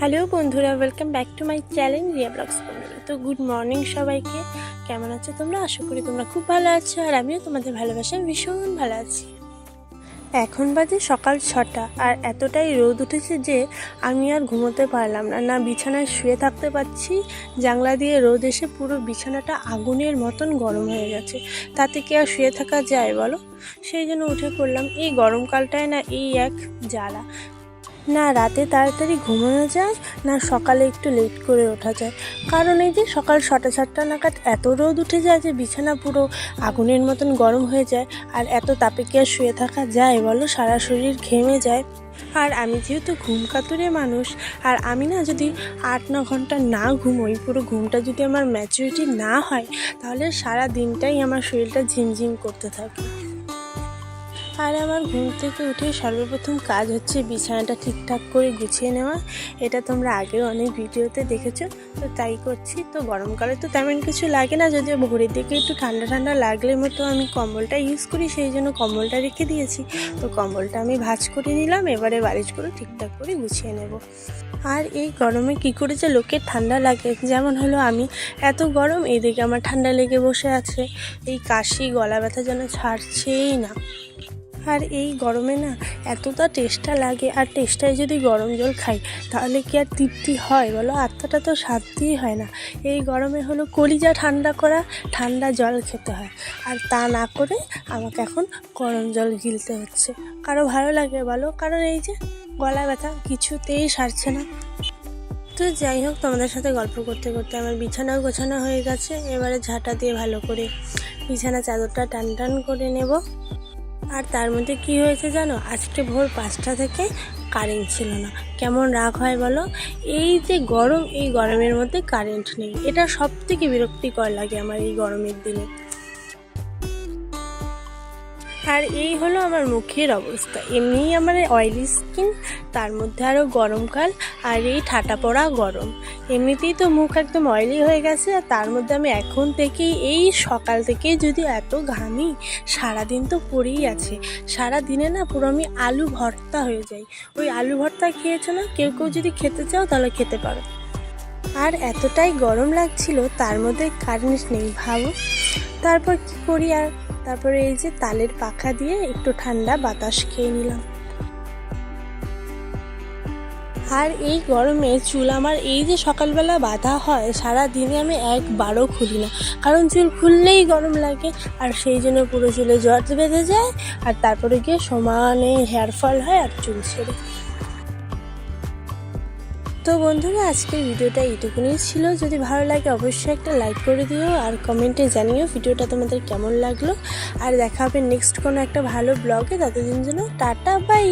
Hello বন্ধুরা welcome back to my channel Riya vlogs বন্ধুরা তো গুড মর্নিং সবাইকে। কেমন আছো তোমরা? আশা করি তোমরা খুব ভালো আছো, আর আমিও তোমাদের ভালোবাসায় ভীষণ ভালো আছি। এখন বাজে সকাল ছটা, আর এতটাই রোদ উঠেছে যে আমি আর ঘুমোতে পারলাম না। না, বিছানায় শুয়ে থাকতে পারছি, জানলা দিয়ে রোদ এসে পুরো বিছানাটা আগুনের মতন গরম হয়ে গেছে। তাতে কি আর শুয়ে থাকা যায় বলো? সেই জন্য উঠে পড়লাম। এই গরমকালটায় না, এই এক জ্বালা। না রাতে তাড়াতাড়ি ঘুমানো যায়, না সকালে একটু লেট করে ওঠা যায়। কারণ এই যে সকাল ছটা সাতটা নাগাদ এত রোদ উঠে যায় যে বিছানা পুরো আগুনের মতন গরম হয়ে যায়, আর এত তাপে কি আর শুয়ে থাকা যায় বলো? সারা শরীর ঘেমে যায়। আর আমি যেহেতু ঘুম কাতুরে মানুষ, আর আমি না যদি আট ন ঘণ্টা না ঘুমোই, পুরো ঘুমটা যদি আমার ম্যাচুরিটি না হয়, তাহলে সারা দিনটাই আমার শরীরটা ঝিমঝিম করতে থাকে। আর আমার ঘুম থেকে উঠে সর্বপ্রথম কাজ হচ্ছে বিছানাটা ঠিকঠাক করে গুছিয়ে নেওয়া। এটা তোমরা আগেও অনেক ভিডিওতে দেখেছ, তো তাই করছি। তো গরমকালে তো তেমন কিছু লাগে না, যদিও ভোরের দিকে একটু ঠান্ডা ঠান্ডা লাগলে মতো আমি কম্বলটা ইউজ করি, সেই জন্য কম্বলটা রেখে দিয়েছি। তো কম্বলটা আমি ভাঁজ করে নিলাম, এবারে করে ঠিকঠাক করে গুছিয়ে নেব। আর এই গরমে কী করে যে লোকের ঠান্ডা লাগে, যেমন হলো আমি। এত গরম, এদিকে আমার ঠান্ডা লেগে বসে আছে। এই কাশি গলা ব্যথা যেন ছাড়ছেই না। আর এই গরমে না এতটা টেস্টটা লাগে, আর টেস্টায় যদি গরম জল খাই, তাহলে কি আর তৃপ্তি হয় বলো? আত্মাটা তো শান্তিই হয় না। এই গরমে হলো কলিজা ঠান্ডা করা, ঠান্ডা জল খেতে হয়। আর তা না করে আমাকে এখন গরম জল গিলতে হচ্ছে। কারও ভালো লাগে বলো? কারণ এই যে গলা ব্যথা, কিছুতেই সারছে না। তো যাই হোক, তোমাদের সাথে গল্প করতে করতে আমার বিছানাও গোছানো হয়ে গেছে। এবারে ঝাঁটা দিয়ে ভালো করে বিছানা চাদরটা টান টান করে নেব। আর তার মধ্যে কি হয়েছে জানো? আজকে ভোর পাঁচটা থেকে কারেন্ট ছিল না। কেমন রাগ হয় বলো? এই যে গরম, এই গরমের মধ্যে কারেন্ট নেই। এটা সব থেকে বিরক্তিকর লাগে আমার এই গরমের দিনে। আর এই হলো আমার মুখের অবস্থা। এমনিই আমার অয়েলি স্কিন তার মধ্যে আরও গরমকাল আর এই ঠাটা পড়া গরম। এমনিতেই তো মুখ একদম অয়েলি হয়ে গেছে আর তার মধ্যে আমি এখন থেকেই, এই সকাল থেকেই যদি এত ঘামি, সারাদিন তো পড়েই আছে। সারা দিনে না পুরো আমি আলু ভর্তা হয়ে যাই। ওই আলু ভর্তা খেয়েছো না? কেউ কেউ যদি খেতে চাও তাহলে খেতে পারো। আর এতটাই গরম লাগছিল, তার মধ্যে কারেন্ট নেই ভাবো। তারপর কি করি আর? তারপরে এই যে তালের পাখা দিয়ে একটু ঠান্ডা বাতাস খেয়ে নিলাম। আর এই গরমে চুল আমার, এই যে সকালবেলা বাঁধা হয়, সারা দিনে আমি একবারও খুলি না। কারণ চুল খুললেই গরম লাগে, আর সেই জন্য পুরো চুলে জ্বর বেঁধে যায়, আর তারপরে গিয়ে সমানে হেয়ার ফল হয় আর চুল ছেড়ে। তো বন্ধুরা, আজকের ভিডিওটা এইটুকুনি ছিল। যদি ভালো লাগে, অবশ্যই একটা লাইক করে দিও আর কমেন্টে জানিও ভিডিওটা তোমাদের কেমন লাগল। আর দেখা হবে নেক্সট কোনো একটা ভালো ব্লগে ততদিন জন্য টাটা বাই